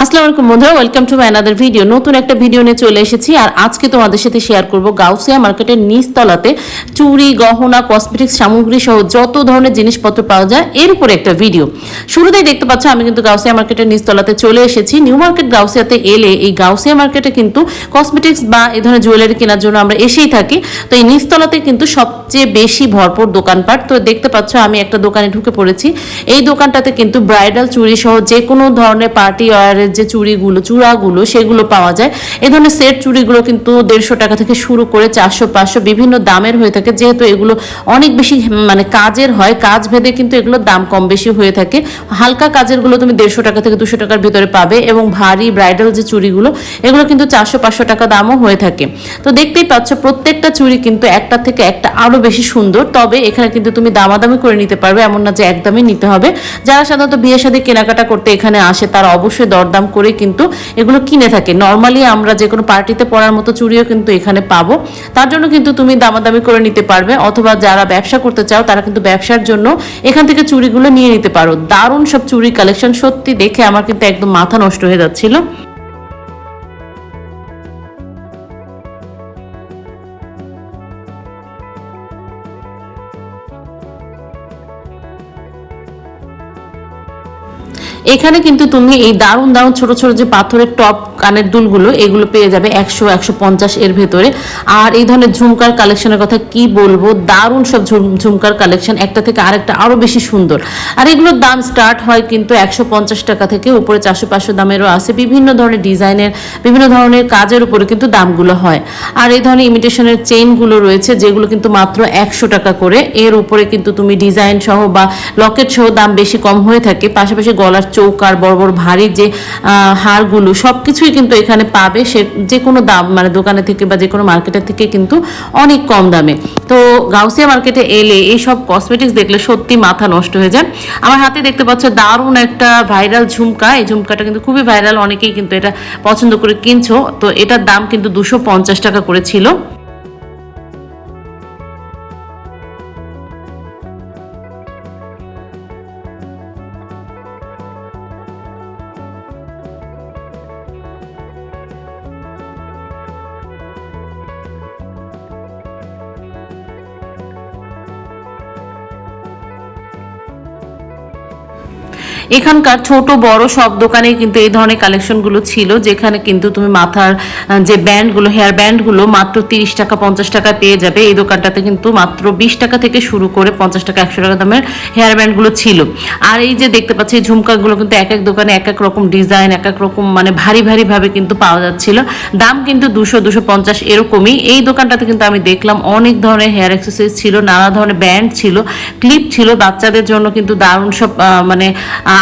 আসসালামু আলাইকুম বন্ধুরা welcome to my another video নতুন একটা ভিডিও নিয়ে চলে এসেছি, আর আজকে তোমাদের সাথে শেয়ার করব গাউসিয়া মার্কেটের নিচতলাতে চুরি গহনা কসমেটিক্স সামগ্রী সহ যত ধরনের জিনিসপত্র পাওয়া যায়, এর উপরে একটা ভিডিও শুরুতেই দেখতে পাচ্ছ, আমি কিন্তু গাউসিয়া মার্কেটের নিচতলাতে চলে এসেছি। নিউ মার্কেট গাউসিয়াতে এলে এই গাউসিয়া মার্কেটে কিন্তু কসমেটিক্স বা এই ধরনের জুয়েলারি কেনার জন্য আমরা এসেই থাকি। তো এই নিচতলাতে কিন্তু সবচেয়ে বেশি ভরপুর দোকানপাট। তো দেখতে পাচ্ছ, আমি একটা দোকানে ঢুকে পড়েছি। এই দোকানটাতে কিন্তু ব্রাইডাল চুরি সহ যে কোনো ধরনের পার্টি ওয়ারের যে চুড়িগুলো, চূড়াগুলো সেগুলো পাওয়া যায়। এই ধরনের সেট চুড়িগুলো কিন্তু দেড়শো টাকা থেকে শুরু করে চারশো, পাঁচশো বিভিন্ন দামের হয়ে থাকে। যেহেতু এগুলো অনেক বেশি মানে কাজের হয়, কাজ ভেদে কিন্তু এগুলোর দাম কম বেশি হয়ে থাকে। হালকা কাজেরগুলো তুমি দেড়শো টাকা থেকে দুশো টাকার ভিতরে পাবে এবং ভারী ব্রাইডাল যে চুড়িগুলো, এগুলো কিন্তু চারশো, পাঁচশো টাকা দামও হয়ে থাকে। তো দেখতেই পাচ্ছ, প্রত্যেকটা চুড়ি কিন্তু একটা থেকে একটা আরও বেশি সুন্দর। তবে এখানে কিন্তু তুমি দামাদামি করে নিতে পারবে, এমন না যে একদমই নিতে হবে। যারা সাধারণত বিয়ে শাদী কেনাকাটা করতে এখানে আসে, তারা অবশ্যই দরদাম করে কিন্তু এগুলো কিনে থাকে। নর্মালি আমরা যে কোনো পার্টিতে পরার মতো চুরিও কিন্তু এখানে পাবো। তার জন্য কিন্তু তুমি দামাদামি করে নিতে পারবে, অথবা যারা ব্যবসা করতে চাও তারা কিন্তু ব্যবসার জন্য এখান থেকে চুরিগুলো নিয়ে নিতে পারো। দারুণ সব চুরি কালেকশন সত্যি দেখে আমার কিন্তু একদম মাথা নষ্ট হয়ে যাচ্ছিল। এখানে কিন্তু তুমি এই দারুণ দারুণ ছোট ছোট যে পাথরের টপ কানের দুলগুলো, এগুলো পেয়ে যাবে একশো একশো পঞ্চাশ এর ভেতরে। আর এই ধরনের ঝুমকার কালেকশনের কথা কি বলব? দারুণ সব ঝুম- ঝুমকার কালেকশন, একটা থেকে আরেকটা আরও বেশি সুন্দর। আর এগুলোর দাম স্টার্ট হয় কিন্তু একশো পঞ্চাশ টাকা থেকে উপরে চারশো, পাঁচশো দামেরও আছে। বিভিন্ন ধরনের ডিজাইনের, বিভিন্ন ধরনের কাজের উপরে কিন্তু দামগুলো হয়। আর এই ধরনের ইমিটেশনের চেইনগুলো রয়েছে, যেগুলো কিন্তু মাত্র একশো টাকা করে। এর উপরে কিন্তু তুমি ডিজাইন সহ বা লকেট সহ দাম বেশি কম হয়ে থাকে। পাশাপাশি গলার চৌকার, বড় বড় ভারী যে হারগুলো সব কিছুই কিন্তু এখানে পাবে, সে যে কোনো দাম মানে দোকানে থেকে বা যে কোনো মার্কেটের থেকে কিন্তু অনেক কম দামে। তো গাউসিয়া মার্কেটে এলে এই সব কসমেটিক্স দেখলে সত্যি মাথা নষ্ট হয়ে যায়। আমার হাতে দেখতে পাচ্ছ দারুণ একটা ভাইরাল ঝুমকা। এই ঝুমকাটা কিন্তু খুবই ভাইরাল অনেকেই কিন্তু এটা পছন্দ করে কিনছো। তো এটার দাম কিন্তু দুশো পঞ্চাশ টাকা করে এখানকার ছোট বড় সব দোকানে কিন্তু এই ধরনের কালেকশনগুলো ছিল, যেখানে কিন্তু তুমি মাথার যে ব্যান্ডগুলো হেয়ার ব্যান্ডগুলো মাত্র তিরিশ টাকা, পঞ্চাশ টাকা পেয়ে যাবে। এই দোকানটাতে কিন্তু মাত্র বিশ টাকা থেকে শুরু করে পঞ্চাশ টাকা, একশো টাকা দামের হেয়ার ব্যান্ডগুলো ছিল। আর এই যে দেখতে পাচ্ছি, এই ঝুমকাগুলো কিন্তু এক এক দোকানে এক এক রকম ডিজাইন এক এক রকম মানে ভারী ভারী ভাবে কিন্তু পাওয়া যাচ্ছিল। দাম কিন্তু দুশো দুশো পঞ্চাশ এরকমই। এই দোকানটাতে কিন্তু আমি দেখলাম অনেক ধরনের হেয়ার এক্সারসাইজ ছিল, নানা ধরনের ব্যান্ড ছিল ক্লিপ ছিল, বাচ্চাদের জন্য কিন্তু দারুণ সব মানে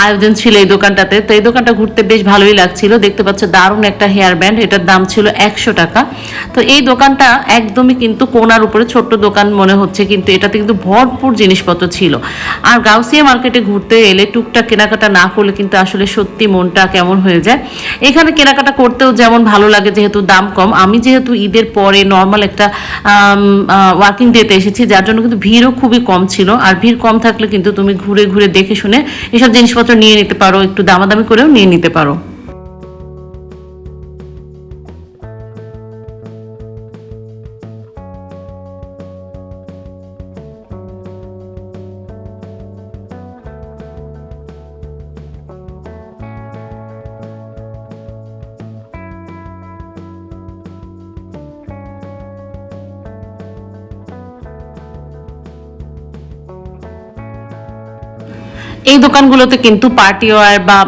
আয়োজন ছিল এই দোকানটাতে। তো এই দোকানটা ঘুরতে বেশ ভালোই লাগছিল। দেখতে পাচ্ছ দারুণ একটা হেয়ার ব্যান্ড এটার দাম ছিল একশো টাকা। তো এই দোকানটা একদমই কিন্তু কোনার উপরে ছোট্ট দোকান মনে হচ্ছে, কিন্তু এটাতে কিন্তু ভরপুর জিনিসপত্র ছিল। আর গাউসিয়া মার্কেটে ঘুরতে এলে টুকটাক কেনাকাটা না করলে কিন্তু আসলে সত্যি মনটা কেমন হয়ে যায়। এখানে কেনাকাটা করতেও যেমন ভালো লাগে, যেহেতু দাম কম। আমি যেহেতু ঈদের পরে নর্মাল একটা ওয়ার্কিং ডেতে এসেছি, যার জন্য কিন্তু ভিড়ও খুবই কম ছিল। আর ভিড় কম থাকলে কিন্তু তুমি ঘুরে ঘুরে দেখে শুনে এসব জিনিসপত্র নিয়ে নিতে পারো একটু দামাদামি করেও নিয়ে নিতে পারো। এই দোকানগুলোতে কিন্তু পার্টি ওয়ার বা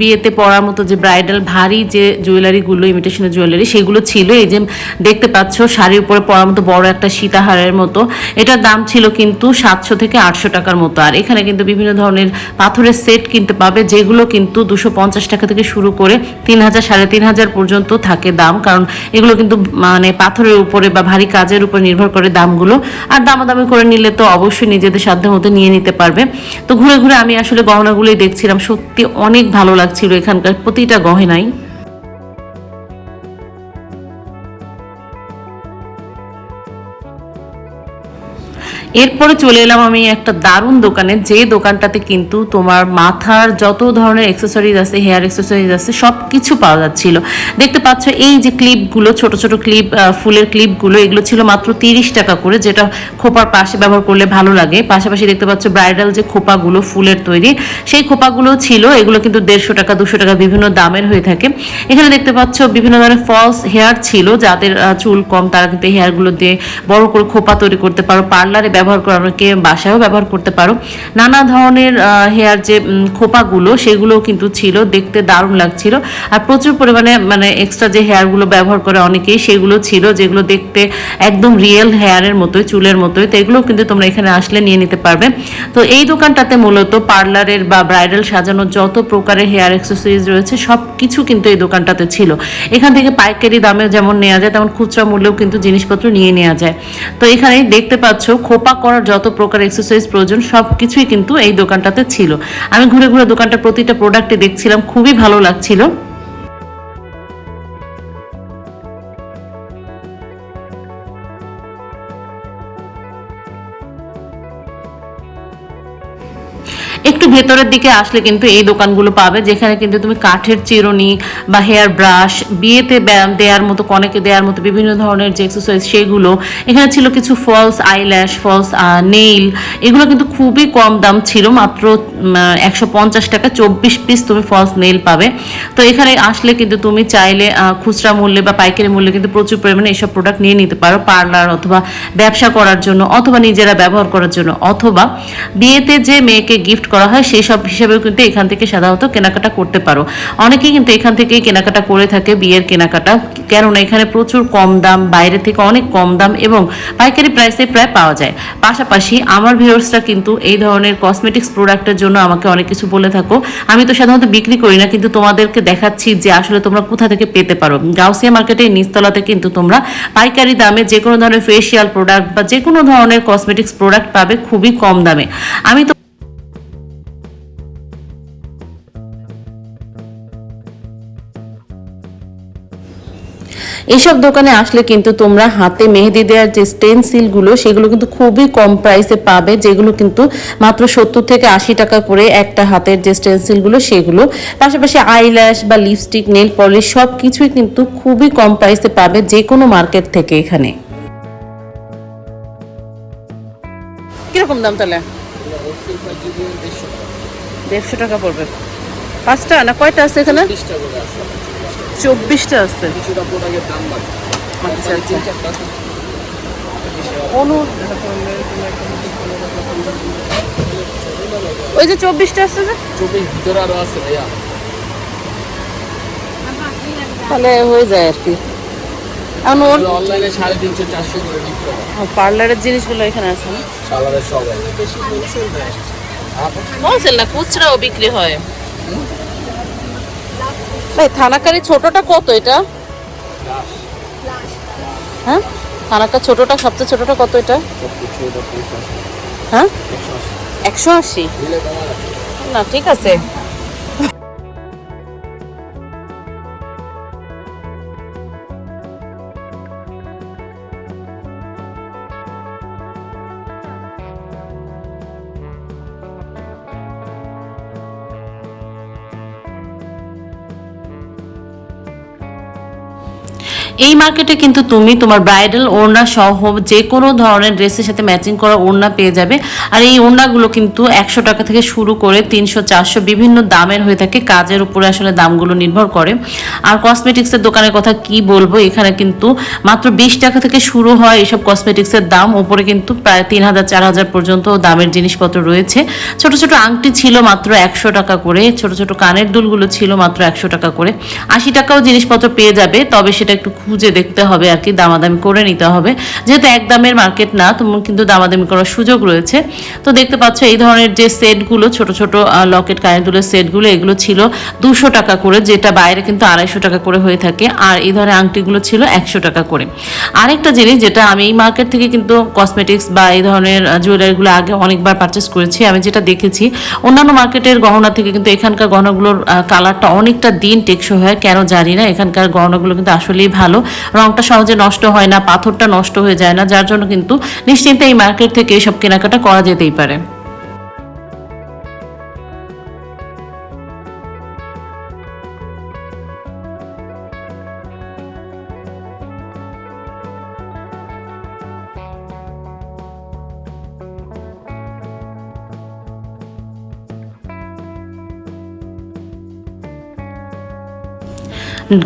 বিয়েতে পরার মতো যে ব্রাইডাল ভারী যে জুয়েলারিগুলো ইমিটেশনের জুয়েলারি সেগুলো ছিল। এই যে দেখতে পাচ্ছ, শাড়ির উপরে পরার মতো বড় একটা সীতাহারের মতো। এটার দাম ছিল কিন্তু সাতশো থেকে আটশো টাকার মতো। আর এখানে কিন্তু বিভিন্ন ধরনের পাথরের সেট কিনতে পাবে, যেগুলো কিন্তু দুশো পঞ্চাশ টাকা থেকে শুরু করে তিন হাজার, সাড়ে তিন হাজার পর্যন্ত থাকে দাম। কারণ এগুলো কিন্তু মানে পাথরের উপরে বা ভারী কাজের উপর নির্ভর করে দামগুলো। আর দামাদামি করে নিলে তো অবশ্যই নিজেদের সাধ্য মতো নিয়ে নিতে পারবে। তো ঘুরে ঘুরে আমি আসলে গহনাগুলোই দেখছিলাম। সত্যি অনেক ভালো লাগছিল এখানকার প্রতিটা গহনাই। এরপরে চলে এলাম আমি একটা দারুণ দোকানে। যে দোকানটাতে কিন্তু তোমার মাথার যত ধরনের এক্সেসরিজ আছে হেয়ার এক্সেসরিজ আছে সব কিছু পাওয়া যাচ্ছিল। দেখতে পাচ্ছ, এই যে ক্লিপগুলো ছোট ছোট ক্লিপ ফুলের ক্লিপগুলো এগুলো ছিল মাত্র তিরিশ টাকা করে, যেটা খোপার পাশে ব্যবহার করলে ভালো লাগে। পাশাপাশি দেখতে পাচ্ছ ব্রাইডাল যে খোপাগুলো, ফুলের তৈরি, সেই খোপাগুলো ছিল, এগুলো কিন্তু দেড়শো টাকা, দুশো টাকা বিভিন্ন দামের হয়ে থাকে। এখানে দেখতে পাচ্ছ, বিভিন্ন ধরনের ফলস হেয়ার ছিল, যাদের চুল কম, তারা কিন্তু হেয়ারগুলো দিয়ে বড় করে খোপা তৈরি করতে পারো পার্লারে ব্যবহার করা অনেকে বাসায়ও ব্যবহার করতে পারো। নানা ধরনের হেয়ার যে খোপাগুলো সেগুলো কিন্তু ছিল, দেখতে দারুণ লাগছিল। আর প্রচুর পরিমাণে মানে এক্সট্রা যে হেয়ারগুলো ব্যবহার করে অনেকেই, সেগুলো ছিল, যেগুলো দেখতে একদম রিয়েল হেয়ারের মতোই, চুলের মতোই, তো এগুলো কিন্তু তোমরা এখানে আসলে নিয়ে নিতে পারবে। তো এই দোকানটাতে মূলত পার্লারের বা ব্রাইডাল সাজানোর যত প্রকারের হেয়ার অ্যাক্সেসরিজ রয়েছে, সব কিছু কিন্তু এই দোকানটাতে ছিল। এখান থেকে পাইকারি দামে যেমন নেওয়া যায়, তেমন খুচরা মূল্যেও কিন্তু জিনিসপত্র নিয়ে নেওয়া যায়। তো এখানে দেখতে পাচ্ছ, খোপা করার যত প্রকার এক্সারসাইজ প্রয়োজন সব কিছুই কিন্তু এই দোকানটাতে ছিল। আমি ঘুরে ঘুরে দোকানটার প্রতিটা প্রোডাক্টে দেখছিলাম, খুবই ভালো লাগছিল। ভেতরের দিকে আসলে কিন্তু এই দোকানগুলো পাবে, যেখানে কিন্তু তুমি কাঠের চিরুনি বা হেয়ার ব্রাশ বিয়েতে দেওয়ার মতো, কনেকে দেওয়ার মতো বিভিন্ন ধরনের যে এক্সারসাইজ সেগুলো। এখানে ছিল কিছু ফলস আইল্যাশ ফলস নেইল এগুলো কিন্তু খুবই কম দাম ছিল, মাত্র একশো পঞ্চাশ টাকা, চব্বিশ পিস তুমি ফলস নেইল পাবে। তো এখানে আসলে কিন্তু তুমি চাইলে খুচরা মূল্যে বা পাইকারি মূল্যে কিন্তু প্রচুর পরিমাণে এইসব প্রোডাক্ট নিয়ে নিতে পারো পার্লার অথবা ব্যবসা করার জন্য, অথবা নিজেরা ব্যবহার করার জন্য, অথবা বিয়েতে যে মেয়েকে গিফট করা হয় সেই সব হিসেবেও কিন্তু এখান থেকে সাধারণত কেনাকাটা করতে পারো। অনেকেই কিন্তু এখান থেকে কেনাকাটা করে থাকে, বিয়ের কেনাকাটা। কেননা এখানে প্রচুর কম দাম, বাইরে থেকে অনেক কম দাম এবং পাইকারি প্রাইসে প্রায় পাওয়া যায়। পাশাপাশি আমার ভিউয়ার্সরা কিন্তু এই ধরনের কসমেটিক্স প্রোডাক্টের জন্য আমাকে অনেক কিছু বলে থাকো। আমি তো সাধারণত বিক্রি করি না, কিন্তু তোমাদেরকে দেখাচ্ছি যে আসলে তোমরা কোথা থেকে পেতে পারো। গাউসিয়া মার্কেটের নিচতলাতে কিন্তু তোমরা পাইকারি দামে যে কোনো ধরনের ফেসিয়াল প্রোডাক্ট বা যে কোনো ধরনের কসমেটিক্স প্রোডাক্ট পাবে খুবই কম দামে। আমি তো এইসব দোকানে আসলে কিন্তু তোমরা হাতে মেহেদি দেওয়ার যে স্টেনসিলগুলো সেগুলো কিন্তু খুবই কম প্রাইসে পাবে, যেগুলো কিন্তু মাত্র সত্তর থেকে আশি টাকা করে একটা হাতের যে স্টেনসিলগুলো সেগুলো। পাশাপাশি আইল্যাশ বা লিপস্টিক নেল পলিশ সব কিছুই কিন্তু খুবই কম প্রাইসে পাবে যে কোনো মার্কেট থেকে এখানে। কীরকম দাম তাহলে? দেড়শো টাকা পড়বে। পাঁচটা না কয়টা আছে এখানে? চব্বিশটা আছে। আচ্ছা আচ্ছা। ওই যে চব্বিশটা আছে যে? চব্বিশ ভিতরে আরও আছে ভাইয়া। তাহলে হয়ে যায় আর কি। পার্লারের জিনিসগুলো এখানে আছে না? হোলসেল না খুচরাও বিক্রি হয়। ভাই, থানাকারি ছোটটা কত এটা? হ্যাঁ? থানাকা ছোটটা, সবচেয়ে ছোটটা কত এটা? হ্যাঁ? একশো আশি। না, ঠিক আছে। এই মার্কেটে কিন্তু তুমি তোমার ব্রাইডাল ওড়না সহ যে কোনো ধরনের ড্রেসের সাথে ম্যাচিং করা ওড়না পেয়ে যাবে। আর এই ওড়নাগুলো কিন্তু একশো টাকা থেকে শুরু করে তিনশো, চারশো বিভিন্ন দামের হয়ে থাকে। কাজের উপরে আসলে দামগুলো নির্ভর করে। আর কসমেটিক্সের দোকানের কথা কি বলব? এখানে কিন্তু মাত্র বিশ টাকা থেকে শুরু হয় এসব কসমেটিক্সের দাম। উপরে কিন্তু প্রায় তিন হাজার, চার হাজার পর্যন্ত দামের জিনিসপত্র রয়েছে। ছোট ছোট আংটি ছিল মাত্র একশো টাকা করে। ছোট ছোট কানের দুলগুলো ছিল মাত্র একশো টাকা করে। আশি টাকাও জিনিসপত্র পেয়ে যাবে, তবে সেটা একটু খুঁজে দেখতে হবে আর কি, দামাদামি করে নিতে হবে। যেহেতু এক দামের মার্কেট না তোমার কিন্তু দামাদামি করার সুযোগ রয়েছে। তো দেখতে পাচ্ছ এই ধরনের যে সেটগুলো ছোট ছোট লকেট কানের দুলের সেটগুলো এগুলো ছিল দুশো টাকা করে, যেটা বাইরে কিন্তু আড়াইশো টাকা করে হয়ে থাকে। আর এই ধরনের আংটিগুলো ছিল একশো টাকা করে। আরেকটা জিনিস যেটা আমি এই মার্কেট থেকে কিন্তু কসমেটিক্স বা এই ধরনের জুয়েলারিগুলো আগে অনেকবার পারচেস করেছি, আমি যেটা দেখেছি, অন্যান্য মার্কেটের গহনা থেকে কিন্তু এখানকার গহনাগুলোর কালারটা অনেকটা দিন টেকসই হয়, কেন জানি না, এখানকার গহনাগুলো কিন্তু আসলেই ভালো ভালো। রংটা সহজে নষ্ট হয় না, পাথরটা নষ্ট হয়ে যায় না, যার জন্য কিন্তু নিশ্চিন্তে এই মার্কেট থেকে এসব কেনাকাটা করা যেতেই পারে।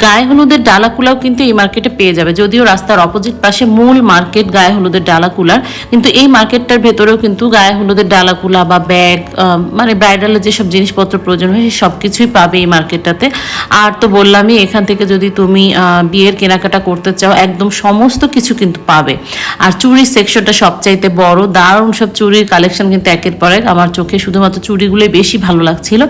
গায়ে হলুদের ডালাকুলাও কিন্তু এই মার্কেটে পেয়ে যাবে। যদিও রাস্তার অপোজিট পাশে মূল মার্কেট গায়ে হলুদের ডালাকুলার কিন্তু এই মার্কেটটার ভেতরেও কিন্তু গায়ে হলুদের ডালাকুলা বা ব্যাগ মানে ব্রাইডালের যেসব জিনিসপত্র প্রয়োজন হয় সব কিছুই পাবে এই মার্কেটটাতে আর তো বললামই, এখান থেকে যদি তুমি বিয়ের কেনাকাটা করতে চাও, একদম সমস্ত কিছু কিন্তু পাবে। আর চুরির সেকশনটা সবচাইতে বড়, দারুণ সব চুরির কালেকশন কিন্তু একের পর এক। আমার চোখে শুধুমাত্র চুরিগুলোই বেশি ভালো লাগছিল।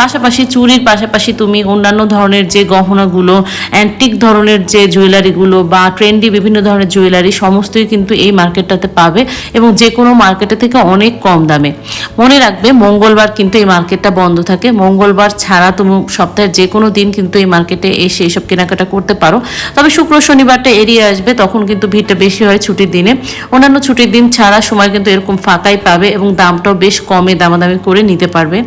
পাশাপাশি চুরির পাশাপাশি তুমি অন্যান্য ধরনের যে গহনাগুলো অ্যান্টিক ধরনের যে জুয়েলারিগুলো বা ট্রেন্ডি বিভিন্ন ধরনের জুয়েলারি, সমস্তই কিন্তু এই মার্কেটটাতে পাবে এবং যে কোনো মার্কেটে থেকে অনেক কম দামে। মনে রাখবে, মঙ্গলবার কিন্তু এই মার্কেটটা বন্ধ থাকে। মঙ্গলবার ছাড়া তুমি সপ্তাহের যে কোনো দিন কিন্তু এই মার্কেটে এসে এসব কেনাকাটা করতে পারো। তবে শুক্র, শনিবারটা এড়িয়ে আসবে, তখন কিন্তু ভিড়টা বেশি হয় ছুটির দিনে। অন্যান্য ছুটির দিন ছাড়া সময় কিন্তু এরকম ফাঁকাই পাবে এবং দামটাও বেশ কমে দামাদামি করে নিতে পারবে।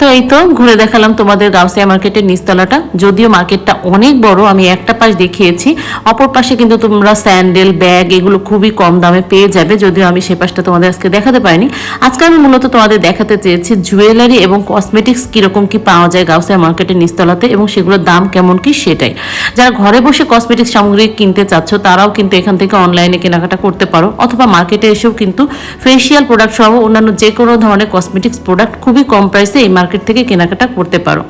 তো এই তো ঘুরে দেখালাম তোমাদের গাউসিয়া মার্কেটের নিচতলাটা। যদিও মার্কেটটা অনেক বড়, আমি একটা পাশ দেখিয়েছি। অপর পাশে কিন্তু তোমরা স্যান্ডেল, ব্যাগ এগুলো খুবই কম দামে পেয়ে যাবে, যদিও আমি সে পাশটা তোমাদের আজকে দেখাতে পারিনি। আজকে আমি মূলত তোমাদের দেখাতে চেয়েছি জুয়েলারি এবং কসমেটিক্স কীরকম কি পাওয়া যায় গাউসিয়া মার্কেটের নিচতলাতে এবং সেগুলোর দাম কেমন কি সেটাই। যারা ঘরে বসে কসমেটিক্স সামগ্রী কিনতে চাচ্ছ, তারাও কিন্তু এখান থেকে অনলাইনে কেনাকাটা করতে পারো, অথবা মার্কেটে এসেও কিন্তু ফেসিয়াল প্রোডাক্ট সহ অন্যান্য যে কোনো ধরনের কসমেটিক্স প্রোডাক্ট খুবই কম প্রাইসে এই মার্কেট থেকে কেনাকাটা করতে পারো।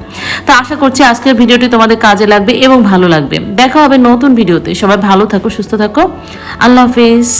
তো আশা করছি আজকের ভিডিওটি তোমাদের কাজে লাগবে এবং ভালো লাগবে। দেখা হবে নতুন ভিডিওতে। সবাই ভালো থাকো, সুস্থ থাকো। আল্লাহ হাফিজ।